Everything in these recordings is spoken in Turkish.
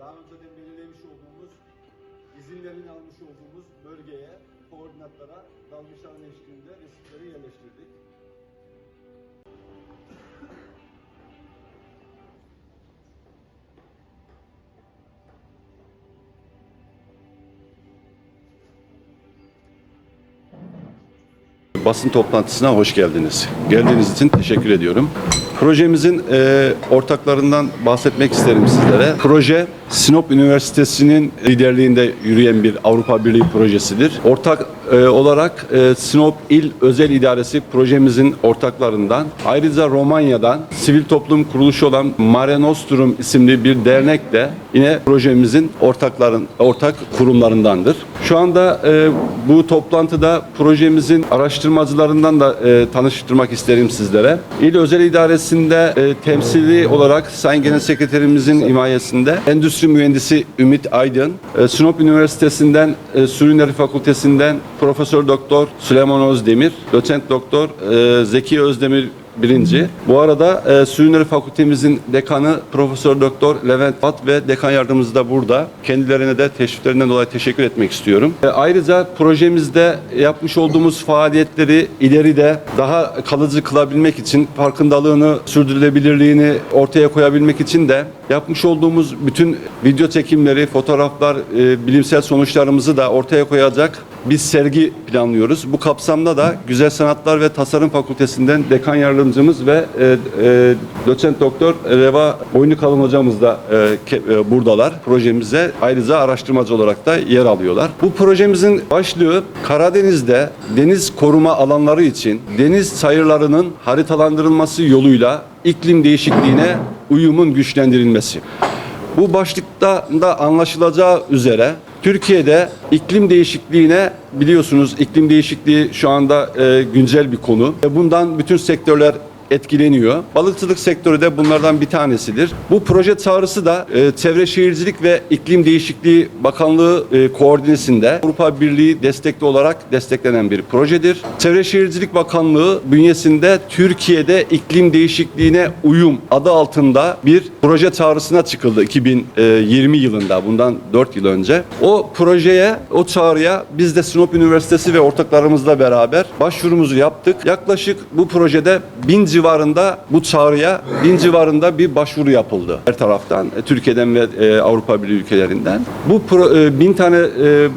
daha önceden belirlemiş olduğumuz, izinlerini almış olduğumuz bölgeye, koordinatlara dalgıçların eşliğinde resifleri yerleştirdik. Basın toplantısına hoş geldiniz. Geldiğiniz için teşekkür ediyorum. Projemizin e, ortaklarından bahsetmek isterim sizlere. Proje Sinop Üniversitesi'nin liderliğinde yürüyen bir Avrupa Birliği projesidir. Ortak e, olarak e, Sinop İl Özel İdaresi projemizin ortaklarından ayrıca Romanya'dan sivil toplum kuruluşu olan Mare Nostrum isimli bir dernek de yine projemizin ortakların ortak kurumlarındandır. Şu anda e, bu toplantıda projemizin araştırmacılarından da e, tanıştırmak isterim sizlere. İl Özel İdaresi'nde e, temsili olarak Sayın Genel Sekreterimizin himayesinde Endüstri Mühendisi Ümit Aydın, e, Sinop Üniversitesi'nden e, Su Ürünleri Fakültesinden Profesör Doktor Süleyman Özdemir, Doçent Doktor e, Zeki Özdemir birinci. Bu arada e, Su Ürünleri Fakültemizin dekanı Profesör Doktor Levent Bat ve dekan yardımcısı da burada. Kendilerine de teşriflerinden dolayı teşekkür etmek istiyorum. E, ayrıca projemizde yapmış olduğumuz faaliyetleri ileride daha kalıcı kılabilmek için farkındalığını, sürdürülebilirliğini ortaya koyabilmek için de yapmış olduğumuz bütün video çekimleri, fotoğraflar, e, bilimsel sonuçlarımızı da ortaya koyacak bir sergi planlıyoruz. Bu kapsamda da Güzel Sanatlar ve Tasarım Fakültesinden dekan yardımcımız ve e, e, doçent doktor Reva Boynukalın hocamız da e, ke- e, buradalar. Projemize ayrıca araştırmacı olarak da yer alıyorlar. Bu projemizin başlığı Karadeniz'de deniz koruma alanları için deniz sayırlarının haritalandırılması yoluyla iklim değişikliğine uyumun güçlendirilmesi. Bu başlıkta da anlaşılacağı üzere Türkiye'de iklim değişikliğine biliyorsunuz iklim değişikliği şu anda e, güncel bir konu. E, Bundan bütün sektörler etkileniyor. Balıkçılık sektörü de bunlardan bir tanesidir. Bu proje çağrısı da e, Çevre Şehircilik ve İklim Değişikliği Bakanlığı e, koordinesinde Avrupa Birliği destekli olarak desteklenen bir projedir. Çevre Şehircilik Bakanlığı bünyesinde Türkiye'de iklim değişikliğine uyum adı altında bir proje çağrısına çıkıldı 2020 yılında bundan 4 yıl önce. O projeye, o çağrıya biz de Sinop Üniversitesi ve ortaklarımızla beraber başvurumuzu yaptık. Yaklaşık bu projede bin civarında bu çağrıya bin civarında bir başvuru yapıldı her taraftan e, Türkiye'den ve e, Avrupa Birliği ülkelerinden. Bu pro, e, bin tane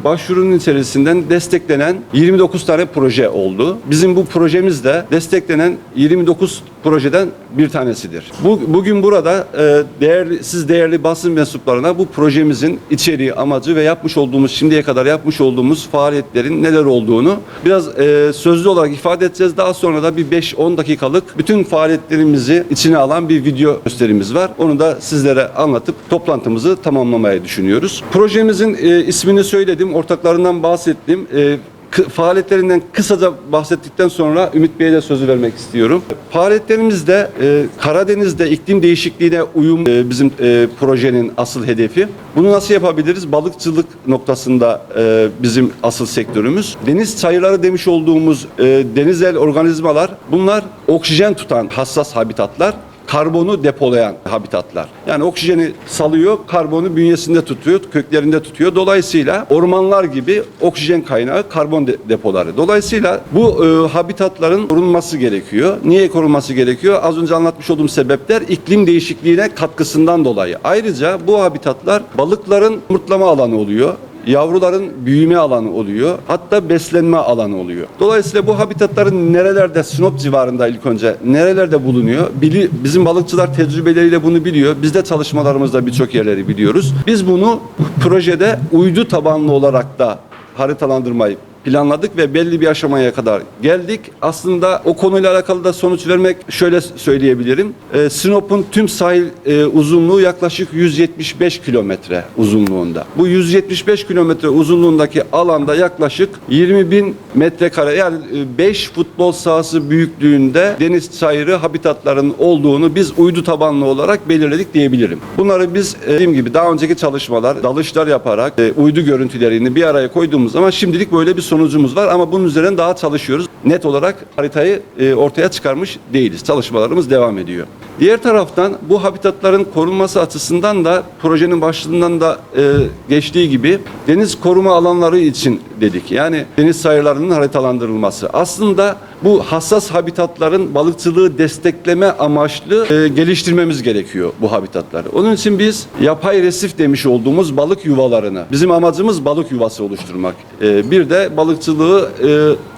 başvurunun içerisinden desteklenen 29 tane proje oldu. Bizim bu projemiz de desteklenen 29 projeden bir tanesidir. Bu, bugün burada e, değerli, siz değerli basın mensuplarına bu projemizin içeriği, amacı ve yapmış olduğumuz, şimdiye kadar yapmış olduğumuz faaliyetlerin neler olduğunu biraz e, sözlü olarak ifade edeceğiz. Daha sonra da bir 5-10 dakikalık bütün faaliyetlerimizi içine alan bir video gösterimiz var. Onu da sizlere anlatıp toplantımızı tamamlamayı düşünüyoruz. Projemizin e, ismini söyledim, ortaklarından bahsettim. E, faaliyetlerinden kısaca bahsettikten sonra Ümit Bey'e de sözü vermek istiyorum. Faaliyetlerimizde e, Karadeniz'de iklim değişikliğine uyum e, bizim e, projenin asıl hedefi. Bunu nasıl yapabiliriz? Balıkçılık noktasında e, bizim asıl sektörümüz. Deniz çayırları demiş olduğumuz e, denizel organizmalar bunlar oksijen tutan hassas habitatlar karbonu depolayan habitatlar. Yani oksijeni salıyor, karbonu bünyesinde tutuyor, köklerinde tutuyor. Dolayısıyla ormanlar gibi oksijen kaynağı karbon de- depoları. Dolayısıyla bu e, habitatların korunması gerekiyor. Niye korunması gerekiyor? Az önce anlatmış olduğum sebepler iklim değişikliğine katkısından dolayı. Ayrıca bu habitatlar balıkların mırtlama alanı oluyor yavruların büyüme alanı oluyor. Hatta beslenme alanı oluyor. Dolayısıyla bu habitatların nerelerde Sinop civarında ilk önce nerelerde bulunuyor? Bili, bizim balıkçılar tecrübeleriyle bunu biliyor. Biz de çalışmalarımızda birçok yerleri biliyoruz. Biz bunu projede uydu tabanlı olarak da haritalandırmayı planladık ve belli bir aşamaya kadar geldik. Aslında o konuyla alakalı da sonuç vermek şöyle söyleyebilirim. Ee, Sinop'un tüm sahil e, uzunluğu yaklaşık 175 kilometre uzunluğunda. Bu 175 kilometre uzunluğundaki alanda yaklaşık 20 bin metrekare yani 5 futbol sahası büyüklüğünde deniz çayırı habitatların olduğunu biz uydu tabanlı olarak belirledik diyebilirim. Bunları biz e, dediğim gibi daha önceki çalışmalar, dalışlar yaparak e, uydu görüntülerini bir araya koyduğumuz zaman şimdilik böyle bir sonucumuz var ama bunun üzerine daha çalışıyoruz. Net olarak haritayı e, ortaya çıkarmış değiliz. Çalışmalarımız devam ediyor. Diğer taraftan bu habitatların korunması açısından da projenin başlığından da e, geçtiği gibi deniz koruma alanları için dedik. Yani deniz sayılarının haritalandırılması. Aslında bu hassas habitatların balıkçılığı destekleme amaçlı e, geliştirmemiz gerekiyor bu habitatları. Onun için biz yapay resif demiş olduğumuz balık yuvalarını, bizim amacımız balık yuvası oluşturmak. E, bir de balıkçılığı e,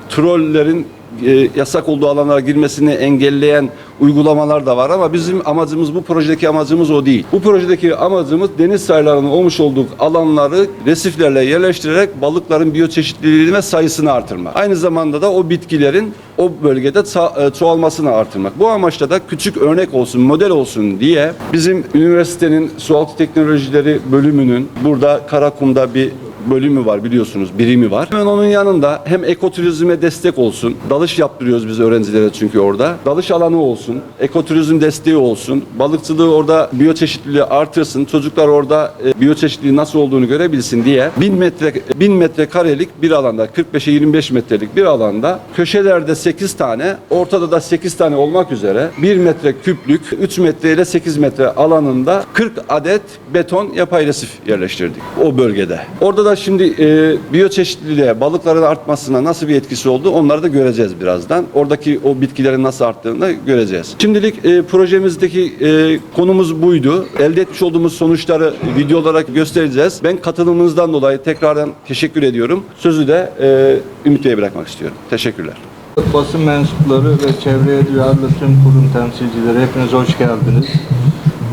trollerin e, yasak olduğu alanlara girmesini engelleyen uygulamalar da var ama bizim amacımız bu projedeki amacımız o değil. Bu projedeki amacımız deniz sayılarının olmuş olduğu alanları resiflerle yerleştirerek balıkların biyoçeşitliliğini ve sayısını artırmak. Aynı zamanda da o bitkilerin o bölgede e, çoğalmasını artırmak. Bu amaçla da küçük örnek olsun, model olsun diye bizim üniversitenin sualtı teknolojileri bölümünün burada Karakum'da bir bölümü var biliyorsunuz, birimi var. Hemen onun yanında hem ekoturizme destek olsun, dalış yaptırıyoruz biz öğrencilere çünkü orada. Dalış alanı olsun, ekoturizm desteği olsun, balıkçılığı orada biyoçeşitliliği artırsın, çocuklar orada e, biyoçeşitliliği nasıl olduğunu görebilsin diye 1000 metre 1000 metrekarelik bir alanda 45'e 25 metrelik bir alanda köşelerde 8 tane, ortada da 8 tane olmak üzere 1 metre küplük 3 metre ile 8 metre alanında 40 adet beton yapay resif yerleştirdik o bölgede. Orada da şimdi e, biyoçeşitliliğe, balıkların artmasına nasıl bir etkisi oldu onları da göreceğiz birazdan. Oradaki o bitkilerin nasıl arttığını da göreceğiz. Şimdilik e, projemizdeki e, konumuz buydu. Elde etmiş olduğumuz sonuçları video olarak göstereceğiz. Ben katılımınızdan dolayı tekrardan teşekkür ediyorum. Sözü de e, Ümit Bey'e bırakmak istiyorum. Teşekkürler. Basın mensupları ve çevreye duyarlı tüm kurum temsilcileri hepiniz hoş geldiniz.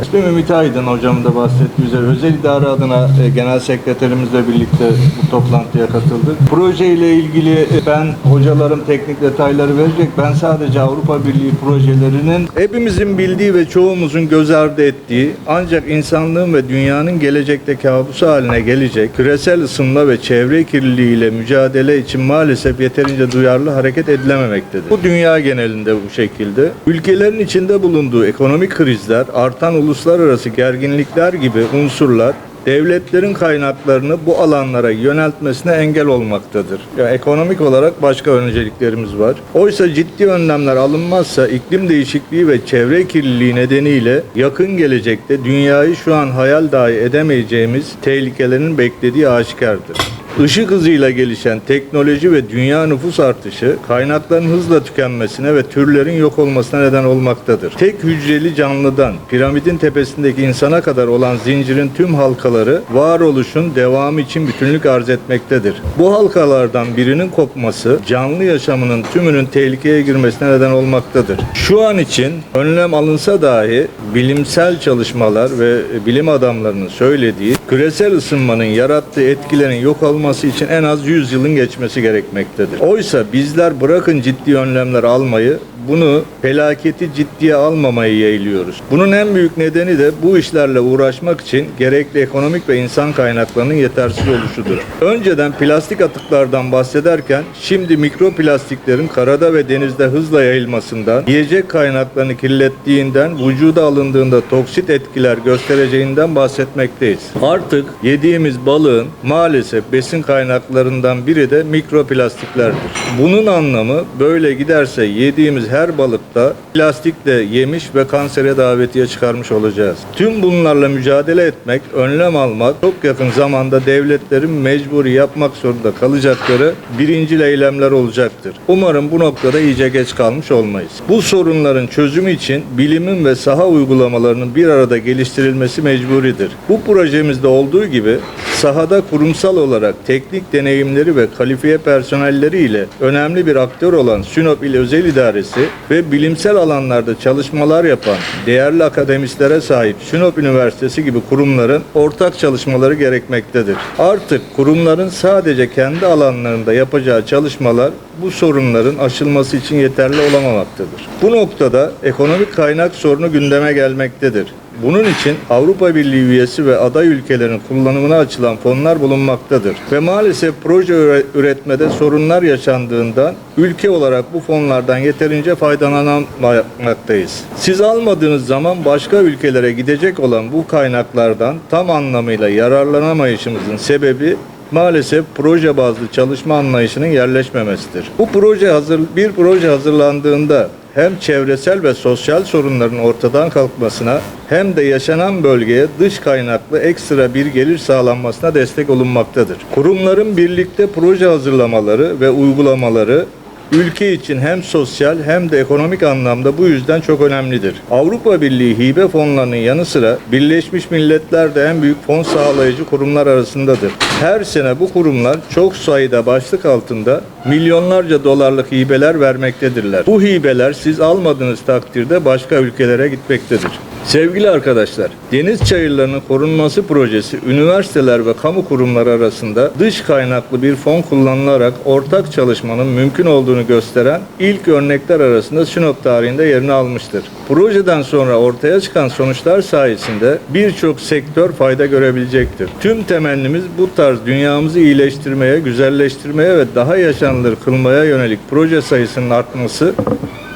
İsmim Ümit Aydın hocam da bahsettiği üzere özel idare adına e, genel sekreterimizle birlikte bu toplantıya katıldık. Proje ile ilgili e, ben hocalarım teknik detayları verecek. Ben sadece Avrupa Birliği projelerinin hepimizin bildiği ve çoğumuzun göz ardı ettiği ancak insanlığın ve dünyanın gelecekte kabusu haline gelecek küresel ısınma ve çevre kirliliği ile mücadele için maalesef yeterince duyarlı hareket edilememektedir. Bu dünya genelinde bu şekilde. Ülkelerin içinde bulunduğu ekonomik krizler, artan uluslararası gerginlikler gibi unsurlar devletlerin kaynaklarını bu alanlara yöneltmesine engel olmaktadır. Ya ekonomik olarak başka önceliklerimiz var. Oysa ciddi önlemler alınmazsa iklim değişikliği ve çevre kirliliği nedeniyle yakın gelecekte dünyayı şu an hayal dahi edemeyeceğimiz tehlikelerin beklediği aşikardır. Işık hızıyla gelişen teknoloji ve dünya nüfus artışı kaynakların hızla tükenmesine ve türlerin yok olmasına neden olmaktadır. Tek hücreli canlıdan piramidin tepesindeki insana kadar olan zincirin tüm halkaları varoluşun devamı için bütünlük arz etmektedir. Bu halkalardan birinin kopması canlı yaşamının tümünün tehlikeye girmesine neden olmaktadır. Şu an için önlem alınsa dahi bilimsel çalışmalar ve bilim adamlarının söylediği küresel ısınmanın yarattığı etkilerin yok olması için en az 100 yılın geçmesi gerekmektedir. Oysa bizler bırakın ciddi önlemler almayı bunu felaketi ciddiye almamayı yeğliyoruz. Bunun en büyük nedeni de bu işlerle uğraşmak için gerekli ekonomik ve insan kaynaklarının yetersiz oluşudur. Önceden plastik atıklardan bahsederken şimdi mikroplastiklerin karada ve denizde hızla yayılmasından, yiyecek kaynaklarını kirlettiğinden, vücuda alındığında toksit etkiler göstereceğinden bahsetmekteyiz. Artık yediğimiz balığın maalesef besin kaynaklarından biri de mikroplastiklerdir. Bunun anlamı böyle giderse yediğimiz her balıkta plastikle yemiş ve kansere davetiye çıkarmış olacağız. Tüm bunlarla mücadele etmek, önlem almak çok yakın zamanda devletlerin mecburi yapmak zorunda kalacakları birincil eylemler olacaktır. Umarım bu noktada iyice geç kalmış olmayız. Bu sorunların çözümü için bilimin ve saha uygulamalarının bir arada geliştirilmesi mecburidir. Bu projemizde olduğu gibi sahada kurumsal olarak teknik deneyimleri ve kalifiye personelleri ile önemli bir aktör olan Sinop İl Özel İdaresi ve bilimsel alanlarda çalışmalar yapan değerli akademistlere sahip Sinop Üniversitesi gibi kurumların ortak çalışmaları gerekmektedir. Artık kurumların sadece kendi alanlarında yapacağı çalışmalar bu sorunların aşılması için yeterli olamamaktadır. Bu noktada ekonomik kaynak sorunu gündeme gelmektedir. Bunun için Avrupa Birliği üyesi ve aday ülkelerin kullanımına açılan fonlar bulunmaktadır. Ve maalesef proje üre- üretmede sorunlar yaşandığından ülke olarak bu fonlardan yeterince faydalanamaktayız. Siz almadığınız zaman başka ülkelere gidecek olan bu kaynaklardan tam anlamıyla yararlanamayışımızın sebebi maalesef proje bazlı çalışma anlayışının yerleşmemesidir. Bu proje hazır bir proje hazırlandığında hem çevresel ve sosyal sorunların ortadan kalkmasına hem de yaşanan bölgeye dış kaynaklı ekstra bir gelir sağlanmasına destek olunmaktadır. Kurumların birlikte proje hazırlamaları ve uygulamaları ülke için hem sosyal hem de ekonomik anlamda bu yüzden çok önemlidir. Avrupa Birliği hibe fonlarının yanı sıra Birleşmiş Milletler de en büyük fon sağlayıcı kurumlar arasındadır. Her sene bu kurumlar çok sayıda başlık altında milyonlarca dolarlık hibeler vermektedirler. Bu hibeler siz almadığınız takdirde başka ülkelere gitmektedir. Sevgili arkadaşlar, deniz çayırlarının korunması projesi üniversiteler ve kamu kurumları arasında dış kaynaklı bir fon kullanılarak ortak çalışmanın mümkün olduğunu gösteren ilk örnekler arasında Sinop tarihinde yerini almıştır. Projeden sonra ortaya çıkan sonuçlar sayesinde birçok sektör fayda görebilecektir. Tüm temennimiz bu tarz dünyamızı iyileştirmeye, güzelleştirmeye ve daha yaşanılır kılmaya yönelik proje sayısının artması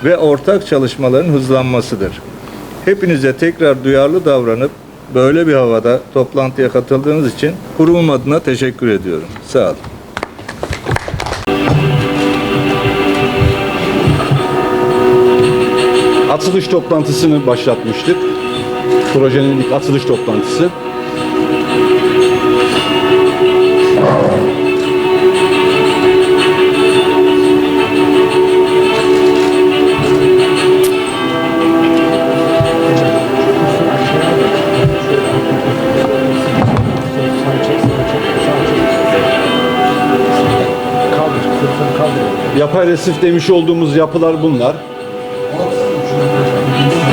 ve ortak çalışmaların hızlanmasıdır. Hepinize tekrar duyarlı davranıp böyle bir havada toplantıya katıldığınız için kurumum adına teşekkür ediyorum. Sağ olun. Açılış toplantısını başlatmıştık. Projenin ilk açılış toplantısı. Resif demiş olduğumuz yapılar bunlar.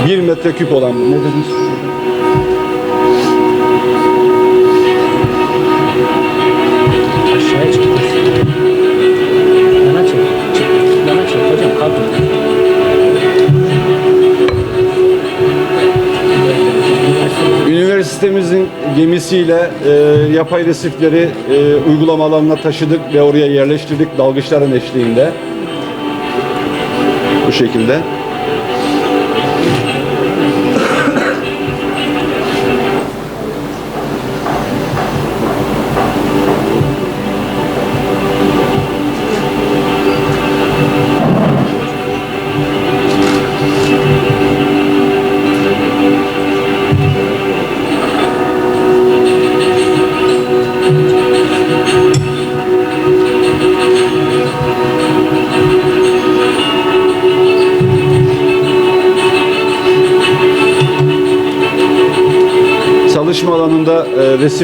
1 metreküp olan ne dediniz? Aşağıya çık. Yana çek. Çık. Yana çek. Hocam kaldır. Üniversitemizin gemisiyle e, yapay resifleri e, uygulamalarına taşıdık ve oraya yerleştirdik dalgıçların eşliğinde. Bu şekilde.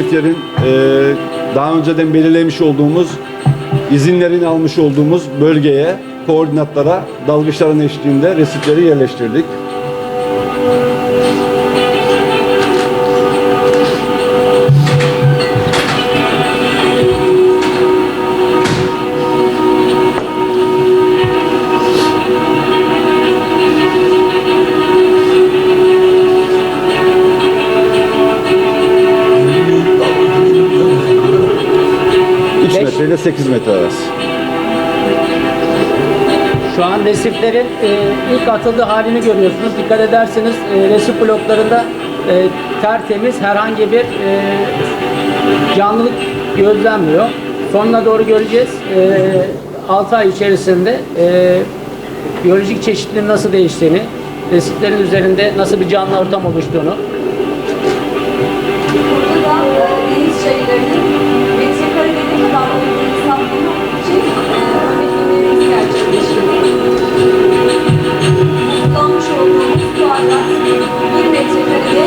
Resiflerin e, daha önceden belirlemiş olduğumuz izinlerini almış olduğumuz bölgeye, koordinatlara dalgıçların eşliğinde resifleri yerleştirdik. Resiflerin e, ilk atıldığı halini görüyorsunuz. Dikkat ederseniz e, resif bloklarında e, tertemiz herhangi bir e, canlılık gözlenmiyor. Sonuna doğru göreceğiz. E, 6 ay içerisinde e, biyolojik çeşitliliğin nasıl değiştiğini, resiflerin üzerinde nasıl bir canlı ortam oluştuğunu, Kullanmış olduğumuz sulardan bir metrekarede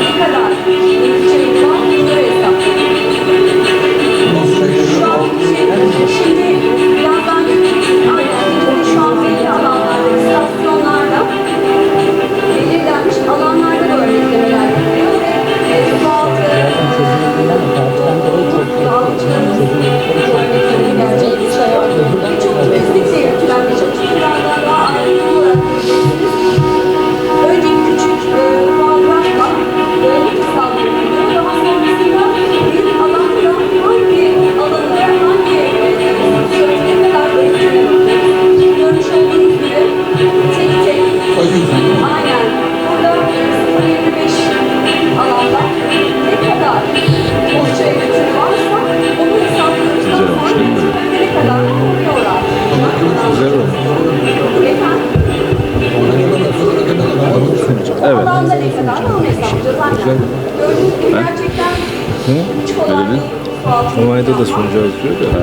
ne kadar Gerçekten hiç kolay Ne dedin? Almanya'da da kalmak. sonucu yazıyor da.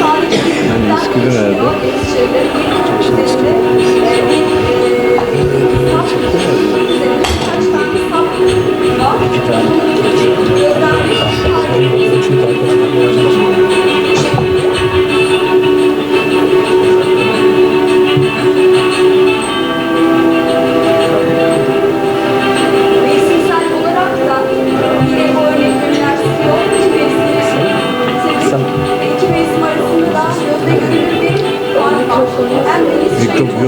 Sadece Yani eskidi nerede? oluşuyor. Deniz şeyleri bir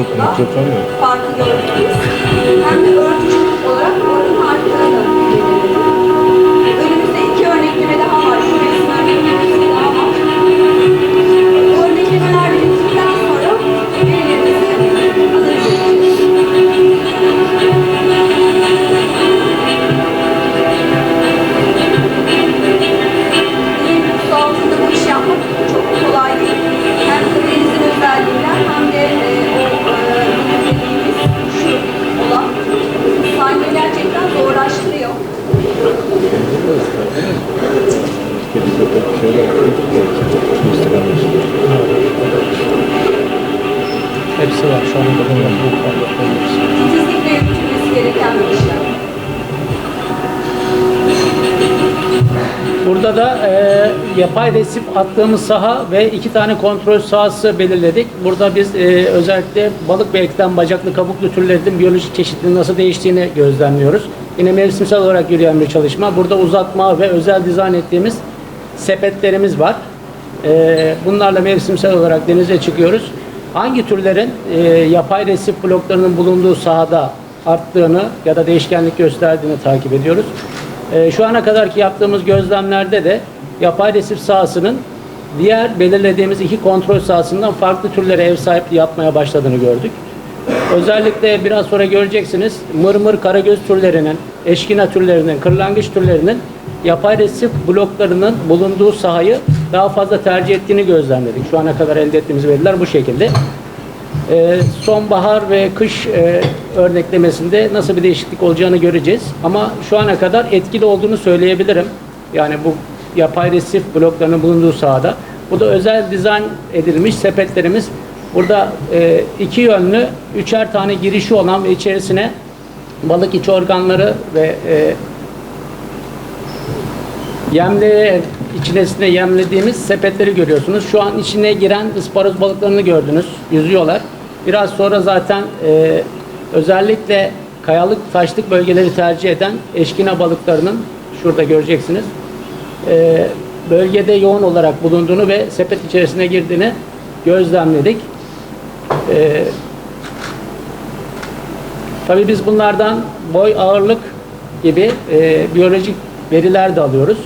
yok, mikrofon yok. Farkı gördünüz. Hem de örtücülük e, yapay resif attığımız saha ve iki tane kontrol sahası belirledik. Burada biz e, özellikle balık ve ekten bacaklı kabuklu türlerin biyolojik çeşitliliğinin nasıl değiştiğini gözlemliyoruz. Yine mevsimsel olarak yürüyen bir çalışma. Burada uzatma ve özel dizayn ettiğimiz sepetlerimiz var. E, bunlarla mevsimsel olarak denize çıkıyoruz. Hangi türlerin e, yapay resif bloklarının bulunduğu sahada arttığını ya da değişkenlik gösterdiğini takip ediyoruz. Ee, şu ana kadarki yaptığımız gözlemlerde de yapay resif sahasının diğer belirlediğimiz iki kontrol sahasından farklı türlere ev sahipliği yapmaya başladığını gördük. Özellikle biraz sonra göreceksiniz mırmır karagöz türlerinin, eşkina türlerinin, kırlangıç türlerinin yapay resif bloklarının bulunduğu sahayı daha fazla tercih ettiğini gözlemledik. Şu ana kadar elde ettiğimiz veriler bu şekilde. Ee, sonbahar ve kış e, örneklemesinde nasıl bir değişiklik olacağını göreceğiz. Ama şu ana kadar etkili olduğunu söyleyebilirim. Yani bu yapay resif bloklarının bulunduğu sahada. Bu da özel dizayn edilmiş sepetlerimiz. Burada e, iki yönlü üçer tane girişi olan ve içerisine balık iç organları ve e, Yemle içerisine yemlediğimiz sepetleri görüyorsunuz. Şu an içine giren ısparoz balıklarını gördünüz. Yüzüyorlar. Biraz sonra zaten e, özellikle kayalık taşlık bölgeleri tercih eden eşkina balıklarının şurada göreceksiniz. E, bölgede yoğun olarak bulunduğunu ve sepet içerisine girdiğini gözlemledik. E, Tabii biz bunlardan boy, ağırlık gibi e, biyolojik veriler de alıyoruz.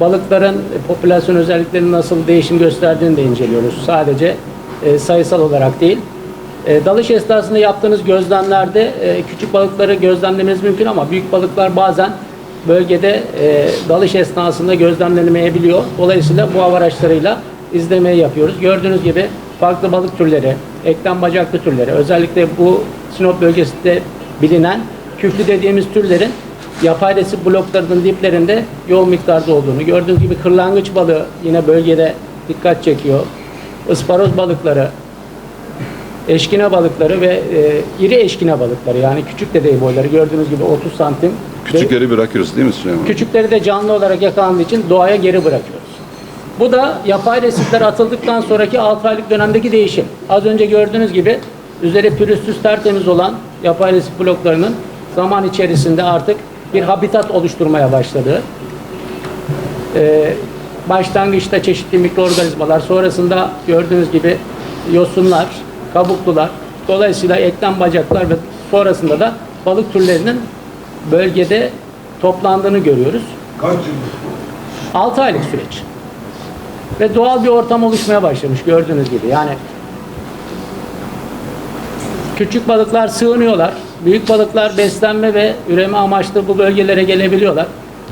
Balıkların popülasyon özelliklerinin nasıl değişim gösterdiğini de inceliyoruz. Sadece sayısal olarak değil. E, dalış esnasında yaptığınız gözlemlerde e, küçük balıkları gözlemlemeniz mümkün ama büyük balıklar bazen bölgede e, dalış esnasında gözlemlenemeyebiliyor. Dolayısıyla bu av araçlarıyla izlemeyi yapıyoruz. Gördüğünüz gibi farklı balık türleri, eklem bacaklı türleri, özellikle bu Sinop bölgesinde bilinen küflü dediğimiz türlerin yapay resif bloklarının diplerinde yoğun miktarda olduğunu, gördüğünüz gibi kırlangıç balığı yine bölgede dikkat çekiyor. Isparoz balıkları, eşkine balıkları ve e, iri eşkine balıkları yani küçük de değil boyları gördüğünüz gibi 30 santim. Küçükleri bırakıyoruz değil mi Süleyman? Küçükleri de canlı olarak yakalandığı için doğaya geri bırakıyoruz. Bu da yapay resifler atıldıktan sonraki 6 aylık dönemdeki değişim. Az önce gördüğünüz gibi üzeri pürüzsüz tertemiz olan yapay resif bloklarının zaman içerisinde artık bir habitat oluşturmaya başladığı, ee, başlangıçta çeşitli mikroorganizmalar, sonrasında gördüğünüz gibi yosunlar, kabuklular, dolayısıyla eklem bacaklar ve sonrasında da balık türlerinin bölgede toplandığını görüyoruz. Kaç yıl? 6 aylık süreç. Ve doğal bir ortam oluşmaya başlamış gördüğünüz gibi. Yani küçük balıklar sığınıyorlar. Büyük balıklar beslenme ve üreme amaçlı bu bölgelere gelebiliyorlar.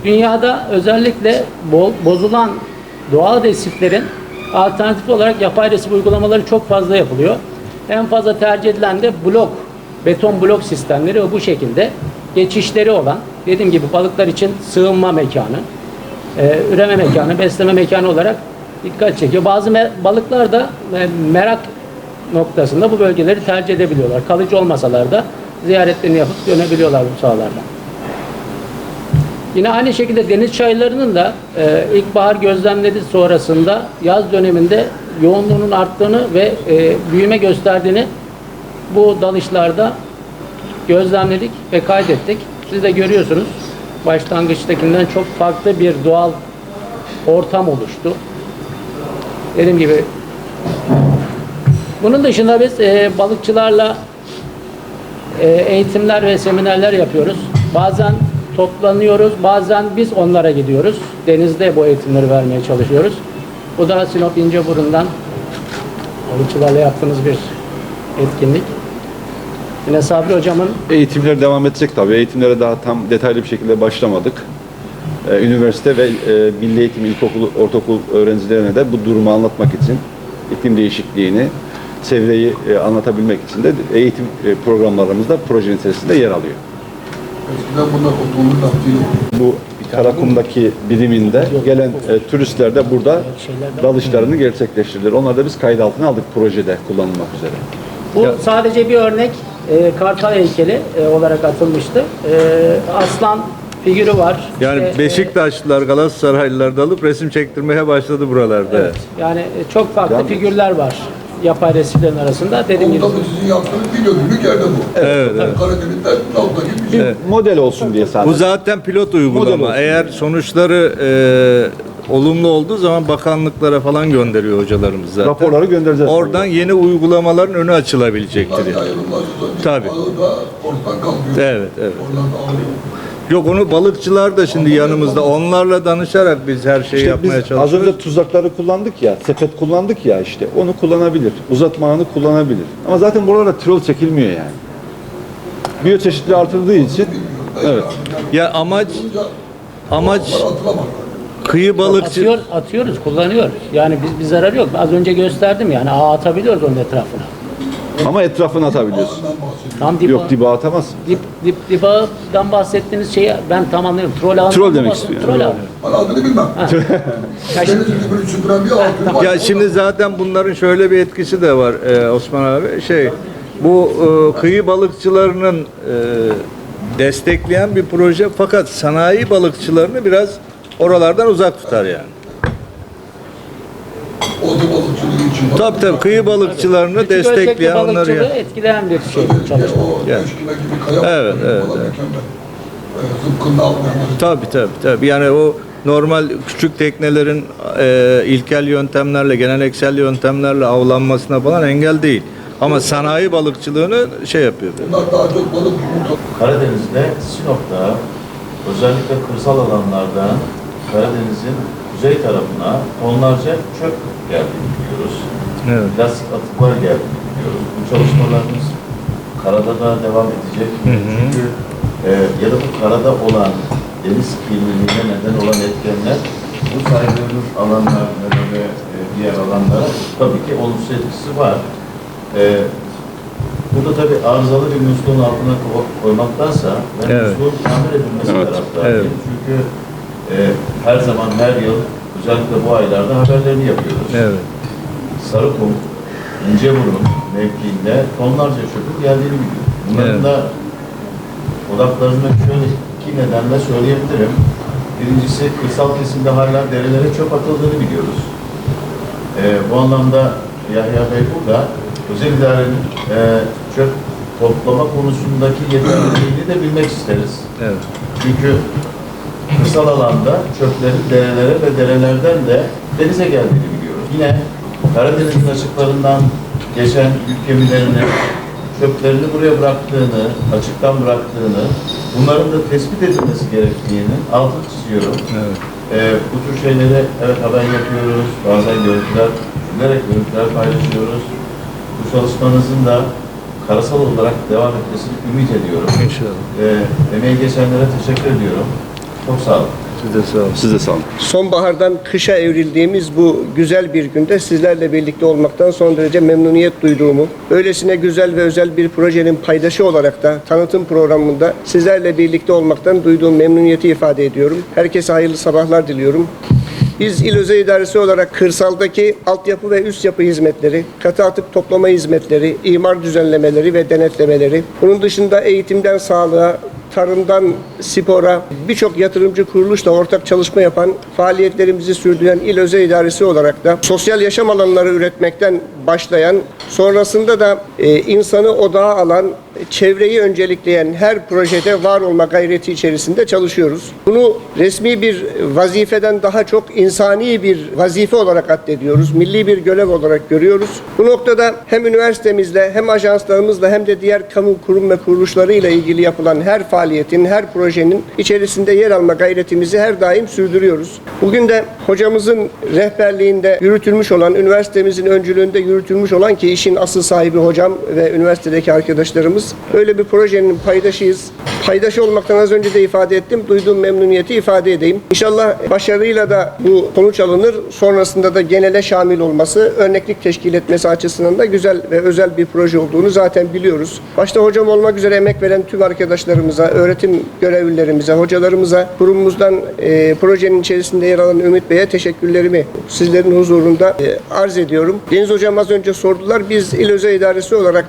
Dünyada özellikle bo- bozulan doğal resiflerin alternatif olarak yapay resif uygulamaları çok fazla yapılıyor. En fazla tercih edilen de blok beton blok sistemleri ve bu şekilde geçişleri olan dediğim gibi balıklar için sığınma mekanı, e, üreme mekanı, besleme mekanı olarak dikkat çekiyor. Bazı balıklar da e, merak noktasında bu bölgeleri tercih edebiliyorlar. Kalıcı olmasalar da ziyaretlerini yapıp dönebiliyorlar bu sahalardan. Yine aynı şekilde deniz çaylarının da e, ilkbahar gözlemleri sonrasında yaz döneminde yoğunluğunun arttığını ve e, büyüme gösterdiğini bu dalışlarda gözlemledik ve kaydettik. Siz de görüyorsunuz başlangıçtakinden çok farklı bir doğal ortam oluştu. Dediğim gibi bunun dışında biz e, balıkçılarla e, eğitimler ve seminerler yapıyoruz. Bazen toplanıyoruz, bazen biz onlara gidiyoruz. Denizde bu eğitimleri vermeye çalışıyoruz. Bu da Sinop İnceburnu'ndan balıkçılarla yaptığımız bir etkinlik. Yine Sabri Hocamın Eğitimler devam edecek tabii. Eğitimlere daha tam detaylı bir şekilde başlamadık. Ee, üniversite ve e, milli eğitim ilkokul, ortaokul öğrencilerine de bu durumu anlatmak için iklim değişikliğini, çevreyi e, anlatabilmek için de eğitim e, programlarımızda projenin içerisinde yer alıyor. Eskiden bunlar otomobil lastiği Bu Karakum'daki biriminde gelen e, turistler de burada dalışlarını gerçekleştirdiler. Onları da biz kayıt altına aldık projede kullanılmak üzere. bu sadece bir örnek e, kartal heykeli e, olarak atılmıştı. E, aslan figürü var. Yani İşte, e, Beşiktaşlılar, Galatasaraylılar da alıp resim çektirmeye başladı buralarda. Evet. Yani e, çok farklı Yani- figürler var yapay resimlerin arasında. Dediğim gibi sizin yaptığınız video günlük yerde bu. Evet, evet. Karadeniz'den altta gibi bir şey. Bir model olsun diye sadece. Bu zaten pilot uygulama. Eğer sonuçları e, olumlu olduğu zaman bakanlıklara falan gönderiyor hocalarımız zaten. Raporları göndereceğiz. Oradan yeni uygulamaların önü açılabilecektir. Yani. Tabii. Da ortadan kalkıyor. Evet, evet. Oradan da alıyor. Yok onu balıkçılar da şimdi yanımızda. Onlarla danışarak biz her şeyi İşte yapmaya biz az çalışıyoruz. önce tuzakları kullandık ya, sepet kullandık ya işte. Onu kullanabilir. Uzatma ağını kullanabilir. Ama zaten buralara trol çekilmiyor yani. Biyoçeşitliği artırıldığı için evet. Ya amaç amaç kıyı balıkçı atıyor, atıyoruz, kullanıyoruz. Yani biz bir zararı yok. Az önce gösterdim yani ağ atabiliyoruz onun etrafına. Ama etrafını atabiliyorsun. Tam dip, Yok dibe atamazsın. dip, dip, ağdan bahsettiğiniz şeyi ben tam anlıyorum. Troll ağından Troll demek istiyor. Troll ağı. Ben adını bilmem. Ya şimdi-. Ya şimdi zaten bunların şöyle bir etkisi de var e, Osman abi. Şey bu e, kıyı balıkçılarının e, destekleyen bir proje fakat sanayi balıkçılarını biraz oralardan uzak tutar yani. Oldu balıkçılığı için. Tabii tabii kıyı balıkçılarını ölçekli destekleyen onları balıkçılığı ya. etkileyen bir şey çalışma. Yani. Evet, evet, evet. mükemmel. Ee, Zıpkınla almayan. Tabii tabii tabii. Yani o normal küçük teknelerin e, ilkel yöntemlerle, geleneksel yöntemlerle avlanmasına falan engel değil. Ama sanayi balıkçılığını şey yapıyor. Bunlar daha çok balık yumurta. Karadeniz'de Sinop'ta özellikle kırsal alanlardan Karadeniz'in kuzey tarafına onlarca çöp geldiğini biliyoruz. Evet. Plastik atıklar geldiğini biliyoruz. Bu çalışmalarımız karada da devam edecek. Çünkü e, ya da bu karada olan deniz kirliliğine neden olan etkenler bu saydığımız alanlarda ve e, diğer alanlara tabii ki olumsuz etkisi var. E, Burada tabii arızalı bir musluğun altına ko- koymaktansa ben Evet. musluğun tamir edilmesi Evet. taraftarıyım. Evet. Çünkü e, her zaman her yıl özellikle bu aylarda haberlerini yapıyoruz. Evet. Sarıkum, İnceburun mevkiinde tonlarca çöpün geldiğini biliyorum. Bunların Evet. da odaklarını şöyle iki nedenle söyleyebilirim. Birincisi kırsal kesimde hala derelere çöp atıldığını biliyoruz. Ee, bu anlamda Yahya Bey burada özel idarenin e, çöp toplama konusundaki yeterliliğini de bilmek isteriz. Evet. Çünkü kırsal alanda çöplerin derelere ve derelerden de denize geldiğini biliyoruz. Yine Karadeniz'in açıklarından geçen yük gemilerinin çöplerini buraya bıraktığını, açıktan bıraktığını, bunların da tespit edilmesi gerektiğini altını çiziyorum. Evet. Ee, bu tür şeyleri evet haber yapıyoruz, bazen görüntüler, üzülerek görüntüler paylaşıyoruz. Bu çalışmanızın da karasal olarak devam etmesini ümit ediyorum. İnşallah. Ee, emeği geçenlere teşekkür ediyorum. Çok sağ olun. Siz de sağ olun. Siz de sağ olun. Sonbahardan kışa evrildiğimiz bu güzel bir günde sizlerle birlikte olmaktan son derece memnuniyet duyduğumu, öylesine güzel ve özel bir projenin paydaşı olarak da tanıtım programında sizlerle birlikte olmaktan duyduğum memnuniyeti ifade ediyorum. Herkese hayırlı sabahlar diliyorum. Biz İl Özel İdaresi olarak kırsaldaki altyapı ve üst yapı hizmetleri, katı atık toplama hizmetleri, imar düzenlemeleri ve denetlemeleri, bunun dışında eğitimden sağlığa, tarımdan spora birçok yatırımcı kuruluşla ortak çalışma yapan, faaliyetlerimizi sürdüren İl Özel İdaresi olarak da sosyal yaşam alanları üretmekten başlayan, sonrasında da e, insanı odağa alan, çevreyi öncelikleyen her projede var olma gayreti içerisinde çalışıyoruz. Bunu resmi bir vazifeden daha çok insani bir vazife olarak addediyoruz. Milli bir görev olarak görüyoruz. Bu noktada hem üniversitemizle hem ajanslarımızla hem de diğer kamu kurum ve kuruluşlarıyla ilgili yapılan her faaliyetin, her projenin içerisinde yer alma gayretimizi her daim sürdürüyoruz. Bugün de hocamızın rehberliğinde yürütülmüş olan, üniversitemizin öncülüğünde yürütülmüş olan ki işin asıl sahibi hocam ve üniversitedeki arkadaşlarımız öyle bir projenin paydaşıyız. Paydaş olmaktan az önce de ifade ettim. Duyduğum memnuniyeti ifade edeyim. İnşallah başarıyla da bu sonuç alınır. Sonrasında da genele şamil olması, örneklik teşkil etmesi açısından da güzel ve özel bir proje olduğunu zaten biliyoruz. Başta hocam olmak üzere emek veren tüm arkadaşlarımıza, öğretim görevlilerimize, hocalarımıza, kurumumuzdan e, projenin içerisinde yer alan Ümit Bey'e teşekkürlerimi sizlerin huzurunda e, arz ediyorum. Deniz Hocam az önce sordular. Biz İl Özel İdaresi olarak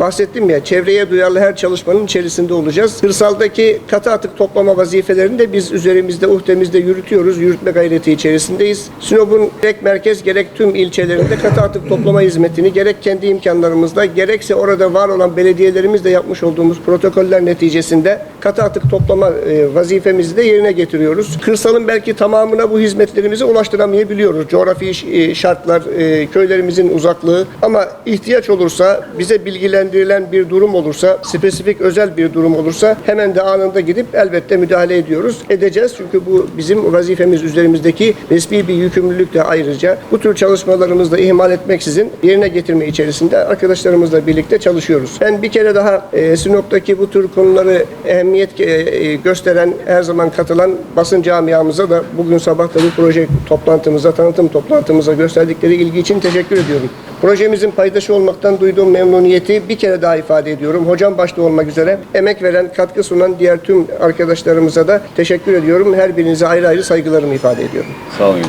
bahsettim ya çevreye duyarlı her çalışmanın içerisinde olacağız. Kırsaldaki katı atık toplama vazifelerini de biz üzerimizde, uhtemizde yürütüyoruz. Yürütme gayreti içerisindeyiz. Sinop'un gerek merkez gerek tüm ilçelerinde katı atık toplama hizmetini gerek kendi imkanlarımızda gerekse orada var olan belediyelerimizle yapmış olduğumuz protokoller neticesinde katı atık toplama e, vazifemizi de yerine getiriyoruz. Kırsalın belki tamamına bu hizmetlerimizi ulaştıramayabiliyoruz. Coğrafi e, şartlar, e, köylerimizin uzaklığı ama ihtiyaç olursa bize bilgilendirilen bir durum olursa, spesifik özel bir durum olursa hemen de anında gidip elbette müdahale ediyoruz. Edeceğiz çünkü bu bizim vazifemiz üzerimizdeki resmi bir yükümlülük de ayrıca. Bu tür çalışmalarımızda ihmal etmeksizin yerine getirme içerisinde arkadaşlarımızla birlikte çalışıyoruz. Ben bir kere daha e, Sinop'taki bu tür konuları ehemmiyet e, e, gösteren, her zaman katılan basın camiamıza da bugün sabah da bu proje toplantımıza, tanıtım toplantımıza gösterdikleri ilgi için teşekkür ediyorum. Projemizin paydaşı olmaktan duyduğum memnuniyeti bir kere daha ifade ediyorum. Hocam başta olmak üzere emek veren, katkı sunan diğer tüm arkadaşlarımıza da teşekkür ediyorum. Her birinize ayrı ayrı saygılarımı ifade ediyorum. Sağ olun.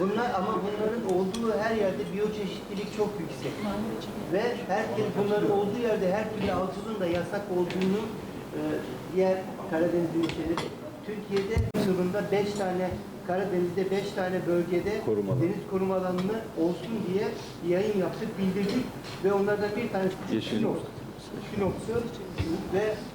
Bunlar ama bunların olduğu her yerde biyoçeşitlilik çok yüksek. Ve herkes bunların olduğu yerde her türlü avcılığın da yasak olduğunu e, diğer Karadeniz ülkeleri Türkiye'de yılında 5 tane Karadeniz'de 5 tane bölgede deniz koruma alanını olsun diye yayın yaptık, bildirdik ve onlardan bir tanesi Yeşil. Sinop. Sinop'tu ve